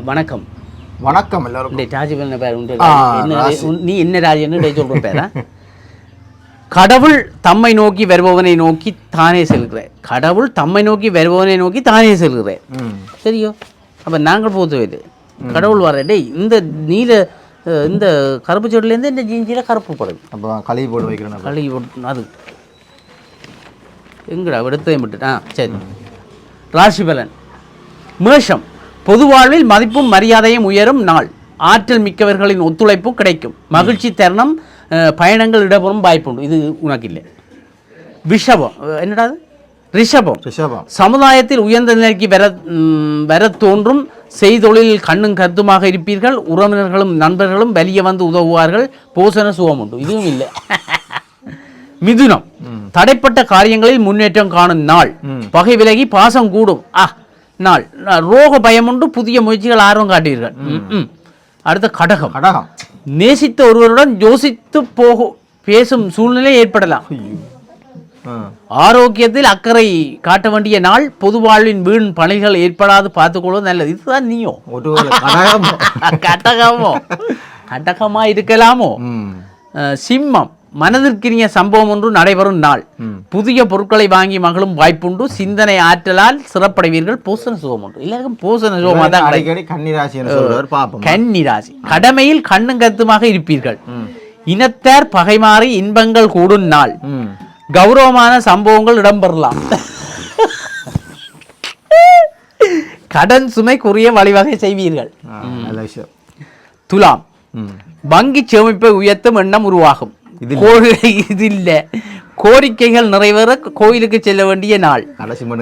வணக்கம். வணக்கம் எல்லாருக்கும். இந்த ராஜபலன பேர்? உண்டு நீ என்ன ராஜன்னு சொல்ற பேரா? கடவுள் தம்மை நோக்கி வருபவனை நோக்கி தானே செல்கிறேன். கடவுள் தம்மை நோக்கி வருபவனை நோக்கி தானே செல்கிறேன். ம். சரியோ? அப்போ நாங்கள் போத்து இது. கடவுள் வர டேய் இந்த நீல இந்த கருப்பு செடிலேருந்து இந்த ஜீஞ்சியில் கருப்பு படுது அப்போ கழுவி போட்டு வைக்கிறேன். களி ஒட்டு- அது. எங்கடா விட்டுட்டு ஆ சரி. ராசி பலன் மேஷம். பொது வாழ்வில் மதிப்பும் மரியாதையும் உயரும் நாள். ஆற்றல் மிக்கவர்களின் ஒத்துழைப்பு கிடைக்கும். மகிழ்ச்சி தருணம் பயணங்கள் இடம்பெறும் வாய்ப்புண்டு. இது உனக்கு இல்லை விஷபம். அஹ், என்னடா அது? ரிஷபம். ரிஷபம். சமுதாயத்தில் உயர்ந்த நிலைக்கு வர ம், வரத் தோன்றும் செய்தொழிலில் கண்ணும் கருத்துமாக இருப்பீர்கள். உறவினர்களும் நண்பர்களும் வெளியே வந்து உதவுவார்கள். போசன சுகம் உண்டு இதுவும் இல்லை. மிதுனம். தடைப்பட்ட காரியங்களில் முன்னேற்றம் காணும் நாள். பகை விலகி பாசம் கூடும். ஆ நாள். ரோக பயம் உண்டு புதிய முயற்சிகள் ஆர்வம் காட்டுவீர்கள். அடுத்த கடகம். கடகம். நேசித்த ஒருவருடன் யோசித்து போகும் பேசும் சூழ்நிலை ஏற்படலாம். ஆரோக்கியத்தில் அக்கறை காட்ட வேண்டிய நாள் பொது வாழ்வின் வீண் பணிகள் ஏற்படாது பார்த்துக்கொள்வது நல்லது. இதுதான் நீயோ. கட்டகமோ கட்டகமா இருக்கலாமோ. சிம்மம். மனதிற்கினிய சம்பவம் ஒன்று நடைபெறும் நாள். புதிய பொருட்களை வாங்கி மகளும் வாய்ப்புண்டு. சிந்தனை ஆற்றலால் சிறப்படைவீர்கள். பூசண சுகம் உண்டு. எல்லாருக்கும் பூசண சுகமாக தான். அடிக்கடி கன்னிராசின்னு சொல்றாரு பாப்போம். கன்னி ராசி கடமையில் கண்ணும் கருத்துமாக இருப்பீர்கள். இனத்தார் பகைமாறி இன்பங்கள் கூடும் நாள். கௌரவமான சம்பவங்கள் இடம்பெறலாம். கடன் சுமைக்குரிய வழிவகை செய்வீர்கள். துலாம். வங்கி சேமிப்பை உயர்த்தும் எண்ணம் உருவாகும். இது இல்ல கோரிக்கைகள் நிறைவேற கோயிலுக்கு செல்ல வேண்டிய நாள்.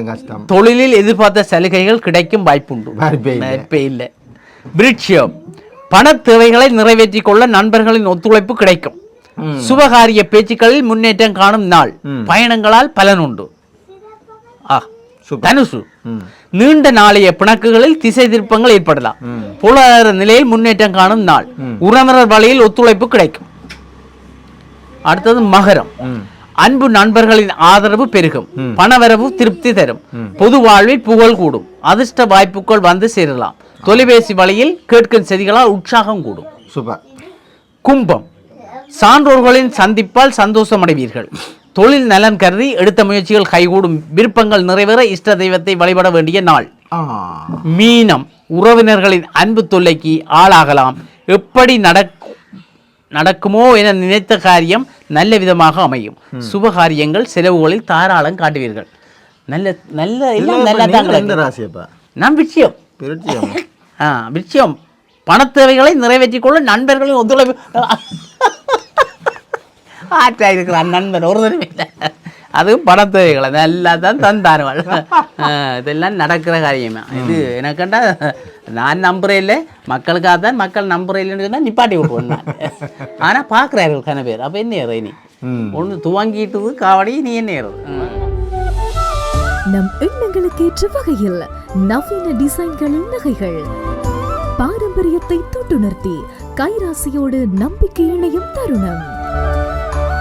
கஷ்டம். தொழிலில் எதிர்பார்த்த சலுகைகள் கிடைக்கும் வாய்ப்புண்டு. வாய்ப்பே இல்லை. விருட்சியம். பண தேவைகளை நிறைவேற்றிக் கொள்ள நண்பர்களின் ஒத்துழைப்பு கிடைக்கும். சுபகாரிய பேச்சுக்களில் முன்னேற்றம் காணும் நாள். பயணங்களால் பலன் உண்டு ஆ. தனுசு. நீண்ட நாளைய பிணக்குகளில் திசை திருப்பங்கள் ஏற்படலாம். பொருளாதார நிலையில் முன்னேற்றம் காணும் நாள். உறவினர் வழியில் ஒத்துழைப்பு கிடைக்கும். அடுத்தது மகரம். அன்பு நண்பர்களின் ஆதரவு பெருகும். பணவரவு திருப்தி தரும். பொது வாழ்வில் புகழ் கூடும். அதிர்ஷ்ட வாய்ப்புகள் வந்து சேரலாம். தொலைபேசி வழியில் கேட்கும் செய்திகளால் உற்சாகம் கூடும். சூப்பர். கும்பம். சான்றோர்களின் சந்திப்பால் சந்தோஷமடைவீர்கள். தொழில் நலன் கருதி எடுத்த முயற்சிகள் கைகூடும். விருப்பங்கள் நிறைவேற இஷ்ட தெய்வத்தை வழிபட வேண்டிய நாள். மீனம். உறவினர்களின் அன்பு தொல்லைக்கு ஆளாகலாம். எப்படி நடக் நடக்குமோ என நினைத்த காரியம் நல்ல விதமாக அமையும். சுப காரியங்கள் செலவுகளில் தாராளம் காட்டுவீர்கள். நல்ல நல்ல எல்லாம் நல்லா தான் நான் விஷயம் ஆ விஷயம் பணத் தேவைகளை நிறைவேற்றிக் கொள்ள நண்பர்களின் ஒத்துழைப்பு. ஆற்றா இருக்கிறான் நண்பன் ஒரு தடவை. இல்லை அதுவும் பணத் தேவைகளை நல்லா தான் தந்தாருவாள் இதெல்லாம் நடக்கிற காரியமா. இது எனக்கண்டா நான் நம்புறேன் இல்லை மக்களுக்காக தான் மக்கள் நம்புறேன் இல்லைன்னு சொன்னா நிப்பாட்டி விட்டுருவேன் நான். ஆனால் பார்க்குறார்கள் கன பேர். அப்போ என்ன ஏறது நீ? ஒன்று துவங்கிட்டது காவடி நீ என்ன ஏறது. நம் எண்ணங்களுக்கு ஏற்ற வகையில் நவீன டிசைன்களின் நகைகள். பாரம்பரியத்தை தொட்டுணர்த்தி கைராசியோடு நம்பிக்கை இணையும் தருணம்.